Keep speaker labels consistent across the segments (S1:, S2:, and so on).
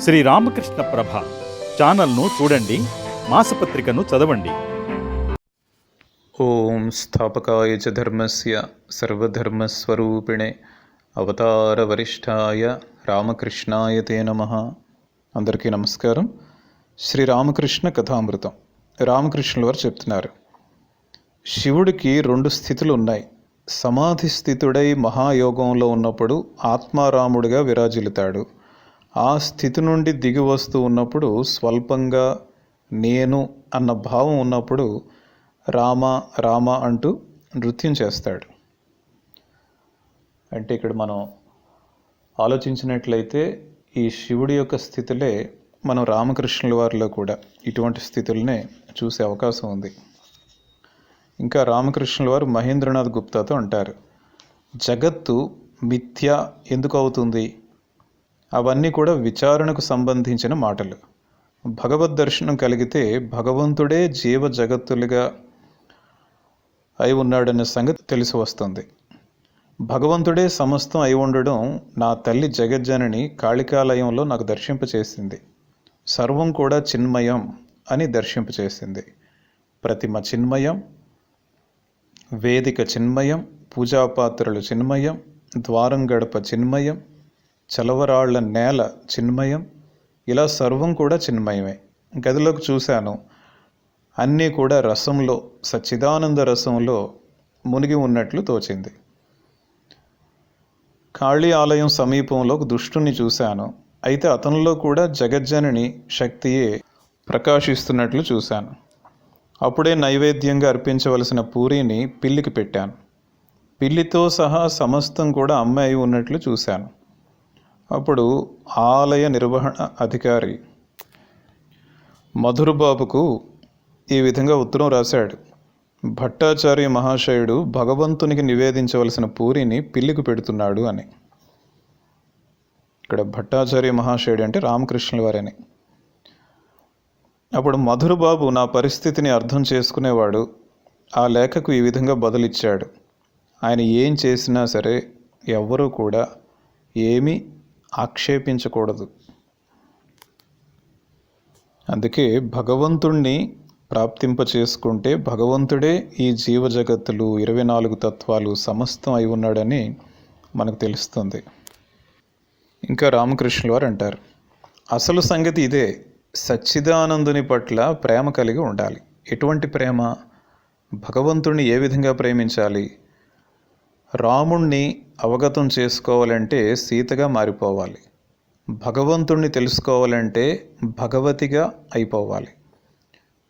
S1: శ్రీ రామకృష్ణ ప్రభ ఛానల్ను చూడండి మాసపత్రికను చదవండి.
S2: ఓం స్థాపకాయ చ ధర్మస్య సర్వధర్మస్వరూపిణే అవతారవరిష్ఠాయ రామకృష్ణాయ తే నమ. అందరికీ నమస్కారం. శ్రీ రామకృష్ణ కథామృతం. రామకృష్ణుల వారు చెప్తున్నారు శివుడికి రెండు స్థితులు ఉన్నాయి. సమాధి స్థితుడై మహాయోగంలో ఉన్నప్పుడు ఆత్మారాముడిగా విరాజిల్లుతాడు. ఆ స్థితి నుండి దిగి వస్తూ ఉన్నప్పుడు స్వల్పంగా నేను అన్న భావం ఉన్నప్పుడు రామ రామ అంటూ నృత్యం చేస్తాడు. అంటే ఇక్కడ మనం ఆలోచించినట్లయితే ఈ శివుడి యొక్క స్థితులే మనం రామకృష్ణుల వారిలో కూడా ఇటువంటి స్థితులనే చూసే అవకాశం ఉంది. ఇంకా రామకృష్ణుల వారు మహేంద్రనాథ్ గుప్తాతో అంటారు జగత్తు మిథ్య ఎందుకు అవుతుంది? అవన్నీ కూడా విచారణకు సంబంధించిన మాటలు. భగవద్ దర్శనం కలిగితే భగవంతుడే జీవ జగత్తులుగా అయి ఉన్నాడనే సంగతి తెలిసి వస్తుంది. భగవంతుడే సమస్తం అయి ఉండడం నా తల్లి జగజ్జనని కాళికాలయంలో నాకు దర్శింపచేసింది. సర్వం కూడా చిన్మయం అని దర్శింపచేసింది. ప్రతిమ చిన్మయం వేదిక చిన్మయం పూజాపాత్రలు చిన్మయం ద్వారం గడప చిన్మయం చలవరాళ్ళ నేల చిన్మయం ఇలా సర్వం కూడా చిన్మయమే. గదిలోకి చూశాను. అన్నీ కూడా రసంలో సచ్చిదానంద రసంలో మునిగి ఉన్నట్లు తోచింది. కాళీ ఆలయం సమీపంలో ఒక దుష్టుని చూశాను. అయితే అతనిలో కూడా జగజ్జనని శక్తియే ప్రకాశిస్తున్నట్లు చూశాను. అప్పుడే నైవేద్యంగా అర్పించవలసిన పూరిని పిల్లికి పెట్టాను. పిల్లితో సహా సమస్తం కూడా అమ్మాయి ఉన్నట్లు చూశాను. అప్పుడు ఆలయ నిర్వహణ అధికారి మధురబాబుకు ఈ విధంగా ఉత్తరం రాశాడు. భట్టాచార్య మహాశయుడు భగవంతునికి నివేదించవలసిన పూరిని పిల్లికి పెడుతున్నాడు అని. ఇక్కడ భట్టాచార్య మహాశయుడు అంటే రామకృష్ణుల వారని. అప్పుడు మధురబాబు నా పరిస్థితిని అర్థం చేసుకునేవాడు. ఆ లేఖకు ఈ విధంగా బదులిచ్చాడు. ఆయన ఏం చేసినా సరే ఎవ్వరూ కూడా ఏమీ ఆక్షేపించకూడదు. అందుకే భగవంతుణ్ణి ప్రాప్తింప చేసుకుంటే భగవంతుడే ఈ జీవ జగత్తులు ఇరవై నాలుగు తత్వాలు సమస్తం అయి ఉన్నాడని మనకు తెలుస్తుంది. ఇంకా రామకృష్ణుల వారు అంటారు అసలు సంగతి ఇదే సచ్చిదానందుని పట్ల ప్రేమ కలిగి ఉండాలి. ఎటువంటి ప్రేమ? భగవంతుణ్ణి ఏ విధంగా ప్రేమించాలి? రాముణ్ణి అవగతం చేసుకోవాలంటే సీతగా మారిపోవాలి. భగవంతుణ్ణి తెలుసుకోవాలంటే భగవతిగా అయిపోవాలి.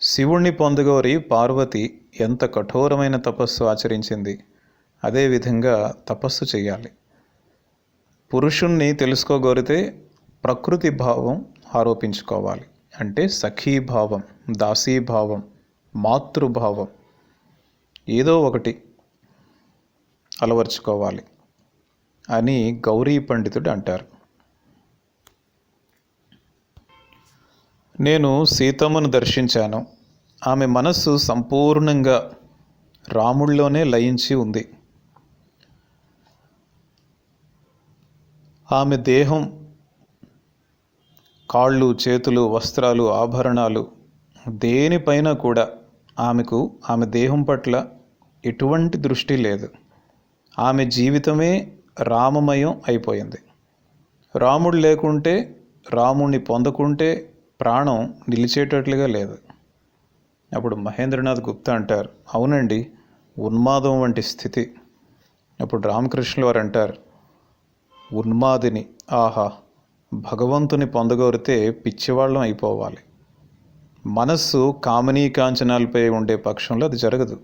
S2: శివుణ్ణి పొందగోరి పార్వతి ఎంత కఠోరమైన తపస్సు ఆచరించింది అదేవిధంగా తపస్సు చేయాలి. పురుషుణ్ణి తెలుసుకోగోరితే ప్రకృతి భావం ఆరోపించుకోవాలి. అంటే సఖీభావం దాసీభావం మాతృభావం ఏదో ఒకటి అలవర్చుకోవాలి. అని గౌరీ పండితుడు అంటారు. నేను సీతమ్మను దర్శించాను. ఆమె మనస్సు సంపూర్ణంగా రాముడిలోనే లయించి ఉంది. ఆమె దేహం కాళ్ళు చేతులు వస్త్రాలు ఆభరణాలు దేనిపైన కూడా ఆమెకు ఆమె దేహం పట్ల ఎటువంటి దృష్టి లేదు. ఆమె జీవితమే రామమయం అయిపోయింది. రాముడు లేకుంటే రాముణ్ణి పొందకుంటే ప్రాణం నిలిచేటట్లుగా లేదు. అప్పుడు మహేంద్రనాథ్ గుప్తా అంటారు అవునండి ఉన్మాదం వంటి స్థితి. అప్పుడు రామకృష్ణుల వారు అంటారు ఉన్మాదిని ఆహా భగవంతుని పొందగోరితే పిచ్చివాళ్ళం అయిపోవాలి. మనస్సు కామనీ కాంచనాలపై ఉండే పక్షంలో అది జరగదు.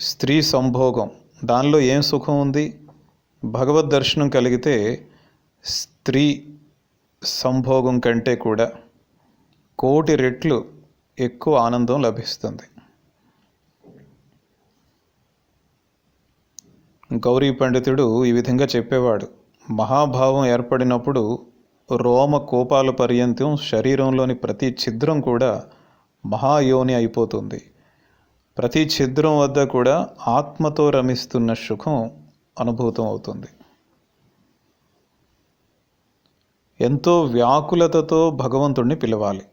S2: స్త్రీ సంభోగం దానిలో ఏం సుఖం ఉంది? భగవద్ దర్శనం కలిగితే స్త్రీ సంభోగం కంటే కూడా కోటి రెట్లు ఎక్కువ ఆనందం లభిస్తుంది. గౌరీ పండితుడు ఈ విధంగా చెప్పేవాడు. మహాభావం ఏర్పడినప్పుడు రోమ కోపాల పర్యంతం శరీరంలోని ప్రతి ఛిద్రం కూడా మహాయోని అయిపోతుంది. ప్రతి ఛిద్రం వద్ద కూడా ఆత్మతో రమిస్తున్న సుఖం అనుభూతం అవుతుంది. ఎంతో వ్యాకులతతో భగవంతుణ్ణి పిలవాలి.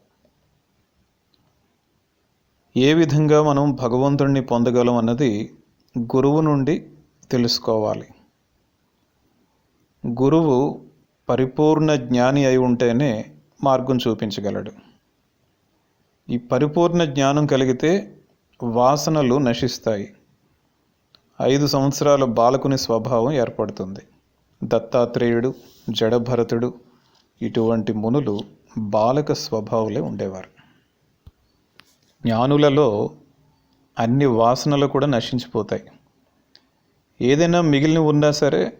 S2: ఏ విధంగా మనం భగవంతుణ్ణి పొందగలం అన్నది గురువు నుండి తెలుసుకోవాలి. గురువు పరిపూర్ణ జ్ఞాని అయి ఉంటేనే మార్గం చూపించగలడు. ఈ పరిపూర్ణ జ్ఞానం కలిగితే వాసనలు నశిస్తాయి. ఐదు సంవత్సరాల బాలకుని స్వభావం ఏర్పడుతుంది. దత్తాత్రేయుడు జడభరతుడు ఇటువంటి మునులు బాలక స్వభావులే ఉండేవారు. జ్ఞానులలో అన్ని వాసనలు కూడా నశించిపోతాయి. ఏదైనా మిగిలిన ఉన్నా సరే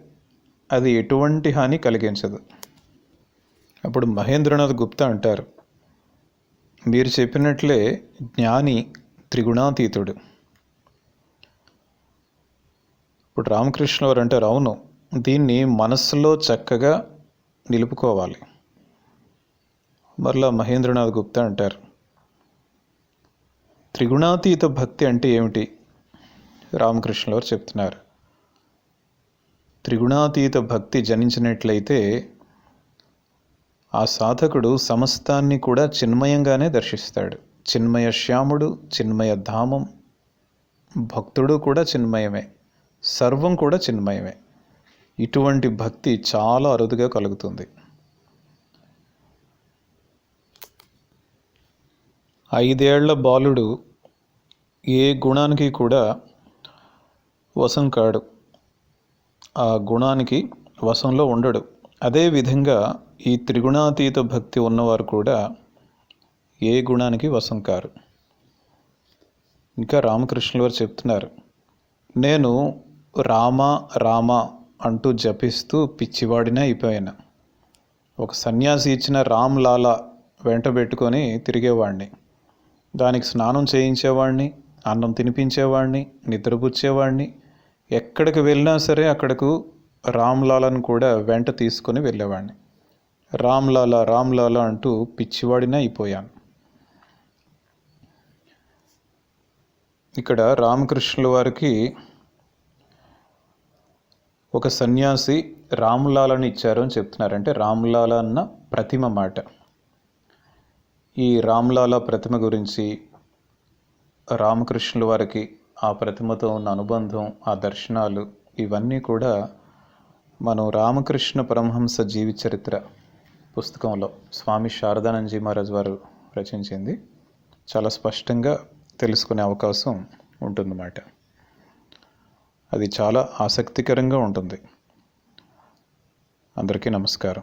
S2: అది ఎటువంటి హాని కలిగించదు. అప్పుడు మహేంద్రనాథ్ గుప్తా అంటారు మీరు చెప్పినట్లే జ్ఞాని త్రిగుణాతీతుడు. ఇప్పుడు రామకృష్ణ వారు అంటారు అవును దీన్ని మనస్సులో చక్కగా నిలుపుకోవాలి. మరలా మహేంద్రనాథ్ గుప్తా అంటారు. త్రిగుణాతీత భక్తి అంటే ఏమిటి? రామకృష్ణ వారు చెప్తున్నారు. త్రిగుణాతీత భక్తి జనించినట్లయితే ఆ సాధకుడు సమస్తాన్ని కూడా చిన్మయంగానే దర్శిస్తాడు. చిన్మయ శ్యాముడు చిన్మయ ధామం భక్తుడు కూడా చిన్మయమే. సర్వం కూడా చిన్మయమే. ఇటువంటి భక్తి చాలా అరుదుగా కలుగుతుంది. ఐదేళ్ళ బాలుడు ఏ గుణానికి కూడా వశం కాడు. ఆ గుణానికి వశంలో ఉండడు. అదేవిధంగా ఈ త్రిగుణాతీత భక్తి ఉన్నవారు కూడా ఏ గుణానికి వశం కారు. ఇంకా రామకృష్ణుల వారు చెప్తున్నారు నేను రామ రామ అంటూ జపిస్తూ పిచ్చివాడినే అయిపోయాను. ఒక సన్యాసి ఇచ్చిన రామ్ లాలా వెంట పెట్టుకొని తిరిగేవాడిని దానికి స్నానం చేయించేవాడిని అన్నం తినిపించేవాడిని నిద్రపుచ్చేవాడిని ఎక్కడికి వెళ్ళినా సరే అక్కడకు రామ్లాలను కూడా వెంట తీసుకొని వెళ్ళేవాడిని రామ్లాలా రామ్లాలా అంటూ పిచ్చివాడినే అయిపోయాను. ఇక్కడ రామకృష్ణుల వారికి ఒక సన్యాసి రామ్లాలని ఇచ్చారు అని చెప్తున్నారంటే రామ్లాల అన్న ప్రతిమ మాట. ఈ రామ్లాల ప్రతిమ గురించి రామకృష్ణుల వారికి ఆ ప్రతిమతో ఉన్న అనుబంధం ఆ దర్శనాలు ఇవన్నీ కూడా మనం రామకృష్ణ పరమహంస జీవి చరిత్ర పుస్తకంలో స్వామి శారదానందజీ మహారాజ్ వారు రచించింది. చాలా స్పష్టంగా తెలుసుకునే అవకాశం ఉంటుందన్నమాట. అది చాలా ఆసక్తికరంగా ఉంటుంది. అందరికీ నమస్కారం.